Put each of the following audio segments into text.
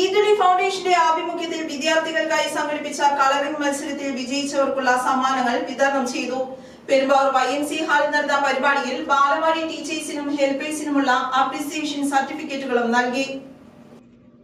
ഈദുലി ഫൗണ്ടേഷന്റെ ആഭിമുഖ്യത്തിൽ വിദ്യാർത്ഥികൾക്കായി സംഘടിപ്പിച്ച കളറിംഗ് മത്സരത്തിൽ വിജയിച്ചവർക്കുള്ള സമ്മാനങ്ങൾ വിതരണം ചെയ്തു. പെരുമ്പാവൂർ വൈ എം സി ഹാളിൽ നടന്ന പരിപാടിയിൽ ബാലവാടി ടീച്ചേഴ്സിനും ഹെൽപ്പേഴ്സിനുമുള്ള അപ്രിസിയേഷൻ സർട്ടിഫിക്കറ്റുകളും നൽകി.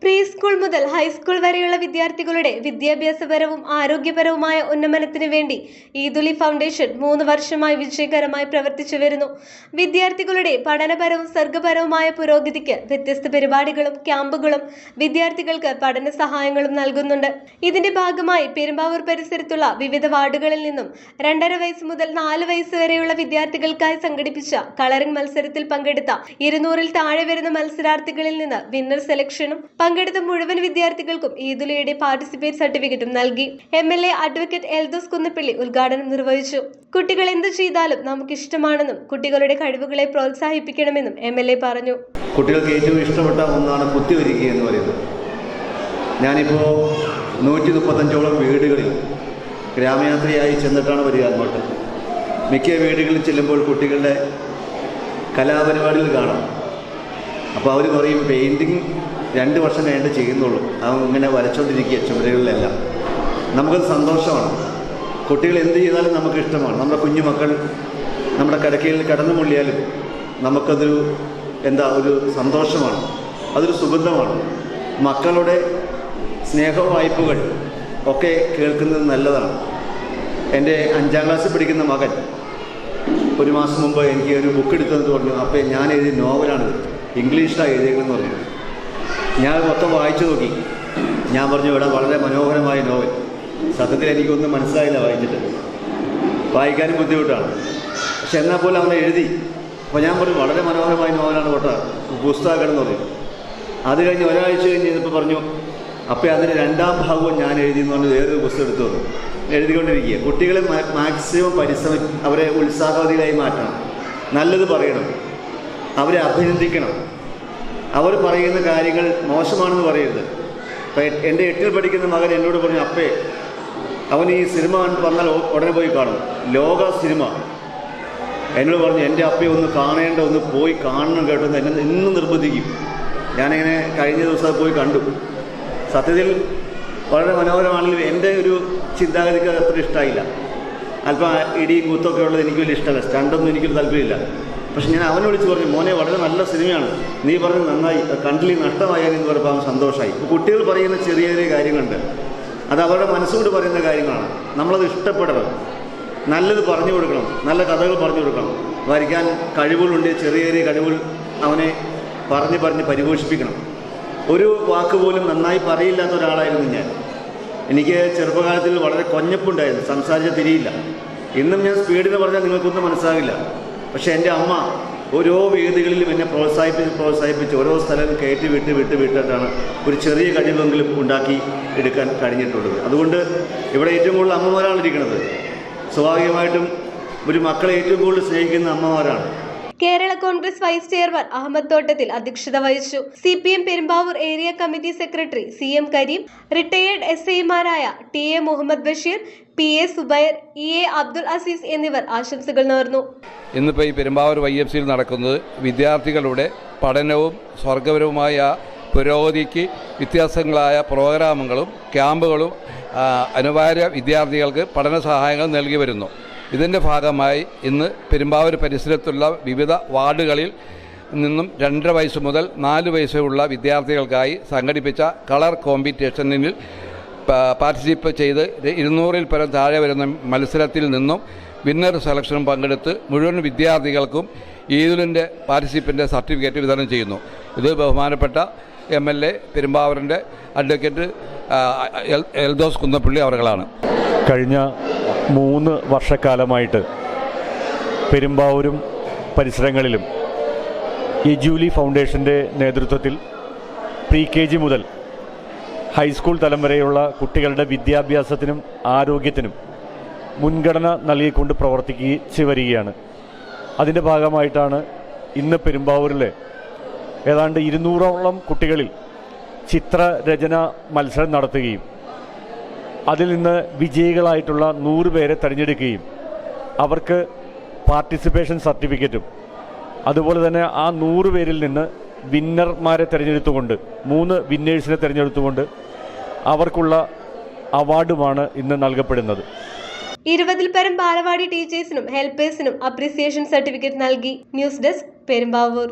പ്രീ സ്കൂൾ മുതൽ ഹൈസ്കൂൾ വരെയുള്ള വിദ്യാർത്ഥികളുടെ വിദ്യാഭ്യാസപരവും ആരോഗ്യപരവുമായ ഉന്നമനത്തിന് വേണ്ടി ഈദുലി ഫൗണ്ടേഷൻ മൂന്ന് വർഷമായി വിജയകരമായി പ്രവർത്തിച്ചു വരുന്നു. വിദ്യാർത്ഥികളുടെ പഠനപരവും സർഗപരവുമായ പുരോഗതിക്ക് വ്യത്യസ്ത പരിപാടികളും ക്യാമ്പുകളും വിദ്യാർത്ഥികൾക്ക് പഠന സഹായങ്ങളും നൽകുന്നുണ്ട്. ഇതിന്റെ ഭാഗമായി പെരുമ്പാവൂർ പരിസരത്തുള്ള വിവിധ വാർഡുകളിൽ നിന്നും രണ്ടര വയസ്സ് മുതൽ നാല് വയസ്സ് വരെയുള്ള വിദ്യാർത്ഥികൾക്കായി സംഘടിപ്പിച്ച കളറിംഗ് മത്സരത്തിൽ പങ്കെടുത്ത ഇരുന്നൂറിൽ താഴെ വരുന്ന മത്സരാർത്ഥികളിൽ നിന്ന് വിന്നർ സെലക്ഷനും പങ്കെടുത്ത മുഴുവൻ വിദ്യാർത്ഥികൾക്കും ഈദുലയുടെ പാർട്ടിസിപ്പേറ്റ് സർട്ടിഫിക്കറ്റും നൽകി. M L A advocate Eldhose Kunnappilly ഉദ്ഘാടനം നിർവഹിച്ചു. കുട്ടികൾ എന്ത് ചെയ്താലും നമുക്ക് ഇഷ്ടമാണെന്നും കുട്ടികളുടെ കഴിവുകളെ പ്രോത്സാഹിപ്പിക്കണമെന്നും എം എൽ എ പറഞ്ഞു. കുട്ടികൾക്ക് ഏറ്റവും ഇഷ്ടപ്പെട്ട ഒന്നാണ് കുത്തിവരിക എന്ന് പറയുന്നത്. ഞാനിപ്പോൾ നൂറ്റി മുപ്പത്തഞ്ചോളം വീടുകളിൽ ഗ്രാമയാത്രയായി ചെന്നിട്ടാണ് വരിക അങ്ങോട്ട്. മിക്ക വീടുകളിൽ ചെല്ലുമ്പോൾ കുട്ടികളുടെ കലാപരിപാടികൾ കാണാം. അപ്പോൾ അവർ പറയും പെയിന്റിങ് രണ്ട് വർഷം കഴിഞ്ഞിട്ട് ചെയ്യുന്നുള്ളൂ. അവൻ ഇങ്ങനെ വരച്ചോണ്ടിരിക്കുക ചുമരുകളിലെല്ലാം. നമുക്കത് സന്തോഷമാണ്. കുട്ടികൾ എന്ത് ചെയ്താലും നമുക്ക് ഇഷ്ടമാണ്. നമ്മുടെ കുഞ്ഞുമക്കൾ നമ്മുടെ കിടക്കയിൽ കടന്നു മുള്ളിയാലും നമുക്കതൊരു എന്താ ഒരു സന്തോഷമാണ്. അതൊരു സുഗന്ധമാണ്. മക്കളുടെ സ്നേഹവായ്പകൾ ഒക്കെ കേൾക്കുന്നത് നല്ലതാണ്. എന്റെ അഞ്ചാം ക്ലാസ്സിൽ പഠിക്കുന്ന മകൻ ഒരു മാസം മുമ്പ് എനിക്ക് ഒരു ബുക്ക് എടുത്തതെന്ന് പറഞ്ഞു അപ്പോൾ ഞാൻ എഴുതിയ നോവലാണ് ഇംഗ്ലീഷിലാണ് എഴുതിയേക്കെന്ന് പറഞ്ഞു. ഞാൻ മൊത്തം വായിച്ചു നോക്കി. ഞാൻ പറഞ്ഞു ഇവിടെ വളരെ മനോഹരമായ നോവൽ. സത്യത്തിൽ എനിക്കൊന്നും മനസ്സിലായില്ല വായിച്ചിട്ട്. വായിക്കാനും ബുദ്ധിമുട്ടാണ്. പക്ഷെ എന്നാൽ പോലും അവനെ എഴുതി. അപ്പോൾ ഞാൻ പറഞ്ഞു വളരെ മനോഹരമായ നോവലാണ് കൊട്ട. പുസ്തകം എന്ന് പറഞ്ഞു. അത് കഴിഞ്ഞ് ഒരാഴ്ച കഴിഞ്ഞ് ഇതിപ്പോൾ പറഞ്ഞു അപ്പോൾ അതിന് രണ്ടാം ഭാഗവും ഞാൻ എഴുതി എന്ന് പറഞ്ഞ് വേറൊരു പുസ്തകം എടുത്തു എഴുതിക്കൊണ്ടിരിക്കുക. കുട്ടികളെ മാക്സിമം പരിശ്രമി അവരെ ഉത്സാഹവതികളായി മാറ്റണം. നല്ലത് പറയണം. അവരെ അഭിനന്ദിക്കണം. അവർ പറയുന്ന കാര്യങ്ങൾ മോശമാണെന്ന് പറയരുത്. എന്റെ എട്ടിൽ പഠിക്കുന്ന മകൻ എന്നോട് പറഞ്ഞു അപ്പേ അവൻ ഈ സിനിമ പറഞ്ഞാൽ ഉടനെ പോയി കാണും. ലോക സിനിമ. എന്നോട് പറഞ്ഞു എന്റെ അപ്പയെ ഒന്ന് കാണേണ്ട ഒന്ന് പോയി കാണണം കേട്ടോ. എന്ന് ഇന്നും നിർബന്ധിക്കും. ഞാനിങ്ങനെ കഴിഞ്ഞ ദിവസം പോയി കണ്ടു. സത്യത്തിൽ വളരെ മനോഹരമാണെങ്കിലും എന്റെ ഒരു ചിന്താഗതിക്ക് അത് അത്ര ഇഷ്ടമായില്ല അല്പം ഇടിയും കൂത്തൊക്കെ ഉള്ളത് എനിക്ക് വലിയ ഇഷ്ടമല്ല. സ്റ്റണ്ടൊന്നും എനിക്കൊരു താല്പര്യമില്ല. പക്ഷെ ഞാൻ അവനെ വിളിച്ച് പറഞ്ഞു മോനെ വളരെ നല്ല സിനിമയാണ്. നീ പറഞ്ഞത് നന്നായി കണ്ടിൽ നഷ്ടമായാലും എന്ന് പറയുമ്പോൾ അവൻ സന്തോഷമായി കുട്ടികൾ പറയുന്ന ചെറിയ ചെറിയ കാര്യങ്ങളുണ്ട്. അത് അവരുടെ മനസ്സുകൊണ്ട് പറയുന്ന കാര്യങ്ങളാണ്. നമ്മളത് ഇഷ്ടപ്പെടണം. നല്ലത് പറഞ്ഞു കൊടുക്കണം. നല്ല കഥകൾ പറഞ്ഞു കൊടുക്കണം. വരയ്ക്കാൻ കഴിവുകളുണ്ട് ചെറിയ ചെറിയ കഴിവുകൾ അവനെ പറഞ്ഞ് പറഞ്ഞ് പരിപോഷിപ്പിക്കണം. ഒരു വാക്ക് പോലും നന്നായി പറയില്ലാത്ത ഒരാളായിരുന്നു ഞാൻ. എനിക്ക് ചെറുപ്പകാലത്തിൽ വളരെ കൊഞ്ഞപ്പുണ്ടായിരുന്നു. സംസാരിച്ച തിരിയില്ല. ഇന്നും ഞാൻ സ്പീഡിൽ പറഞ്ഞാൽ നിങ്ങൾക്കൊന്നും മനസ്സിലാകില്ല. പക്ഷേ എന്റെ അമ്മ ഓരോ വേദികളിലും എന്നെ പ്രോത്സാഹിപ്പിച്ച് പ്രോത്സാഹിപ്പിച്ച് ഓരോ സ്ഥലം കയറ്റി വിട്ട് വിട്ട് വിട്ടിട്ടാണ് ഒരു ചെറിയ കഴിവെങ്കിലും ഉണ്ടാക്കി എടുക്കാൻ കഴിഞ്ഞിട്ടുള്ളത്. അതുകൊണ്ട് ഇവിടെ ഏറ്റവും കൂടുതൽ അമ്മമാരാണ് ഇരിക്കുന്നത്. സ്വാഭാവികമായിട്ടും ഒരു മക്കളെ ഏറ്റവും കൂടുതൽ സ്നേഹിക്കുന്ന അമ്മമാരാണ്. കേരള കോൺഗ്രസ് വൈസ് ചെയർമാൻ അഹമ്മദ് തോട്ടത്തിൽ അധ്യക്ഷത വഹിച്ചു. C P M Perumbavoor area committee secretary C M Kareem retired S ഐമാരായ T A Muhammad Basheer P A Subair E A Abdul Azeez എന്നിവർ ആശംസകൾ നേർന്നു. ഇന്നിപ്പോൾ ഈ പെരുമ്പാവൂർ വൈ എഫ് സിയിൽ നടക്കുന്നത് വിദ്യാർത്ഥികളുടെ പഠനവും സ്വർഗപരവുമായ പുരോഗതിക്ക് വ്യത്യാസങ്ങളായ പ്രോഗ്രാമുകളും ക്യാമ്പുകളും അനിവാര്യ വിദ്യാർത്ഥികൾക്ക് പഠന സഹായങ്ങൾ നൽകി വരുന്നു. ഇതിന്റെ ഭാഗമായി ഇന്ന് പെരുമ്പാവൂർ പരിസരത്തുള്ള വിവിധ വാർഡുകളിൽ നിന്നും രണ്ടര വയസ്സ് മുതൽ നാല് വയസ്സുള്ള വിദ്യാർത്ഥികൾക്കായി സംഘടിപ്പിച്ച കളർ കോമ്പറ്റീഷനിൽ പാർട്ടിസിപ്പേറ്റ് ചെയ്ത് ഇരുന്നൂറിൽ പരം താഴെ വരുന്ന മത്സരത്തിൽ നിന്നും വിന്നർ സെലക്ഷനും പങ്കെടുത്ത് മുഴുവൻ വിദ്യാർത്ഥികൾക്കും ഈദുലിന്റെ പാർട്ടിസിപ്പന്റെ സർട്ടിഫിക്കറ്റ് വിതരണം ചെയ്യുന്നു. ഇത് ബഹുമാനപ്പെട്ട എം എൽ എ പെരുമ്പാവൂരിന്റെ അഡ്വക്കേറ്റ് എൽദോസ് കുന്നപ്പള്ളി അവരുകളാണ്. കഴിഞ്ഞ മൂന്ന് വർഷക്കാലമായിട്ട് പെരുമ്പാവൂരും പരിസരങ്ങളിലും ഈ ജൂലി ഫൗണ്ടേഷന്റെ നേതൃത്വത്തിൽ പ്രീ കെ ജി മുതൽ ഹൈസ്കൂൾ തലം വരെയുള്ള കുട്ടികളുടെ വിദ്യാഭ്യാസത്തിനും ആരോഗ്യത്തിനും മുൻഗണന നൽകിക്കൊണ്ട് പ്രവർത്തിക്കുക വരികയാണ്. അതിന്റെ ഭാഗമായിട്ടാണ് ഇന്ന് പെരുമ്പാവൂരിലെ ഏതാണ്ട് ഇരുന്നൂറോളം കുട്ടികളിൽ ചിത്രരചന മത്സരം നടത്തുകയും അതിൽ നിന്ന് വിജയികളായിട്ടുള്ള നൂറ് പേരെ തിരഞ്ഞെടുക്കുകയും അവർക്ക് പാർട്ടിസിപ്പേഷൻ സർട്ടിഫിക്കറ്റും അതുപോലെ തന്നെ ആ നൂറ് പേരിൽ നിന്ന് വിന്നർമാരെ തിരഞ്ഞെടുത്തുകൊണ്ട് മൂന്ന് വിന്നേഴ്സിനെ തിരഞ്ഞെടുത്തുകൊണ്ട് അവർക്കുള്ള അവാർഡുമാണ് ഇന്ന് നൽകപ്പെടുന്നത്. ഇരുപതിൽ പരം ബാലവാടി ടീച്ചേഴ്സിനും ഹെൽപ്പേഴ്സിനും അപ്രീസിയേഷൻ സർട്ടിഫിക്കറ്റ് നൽകി. News desk Perumbavoor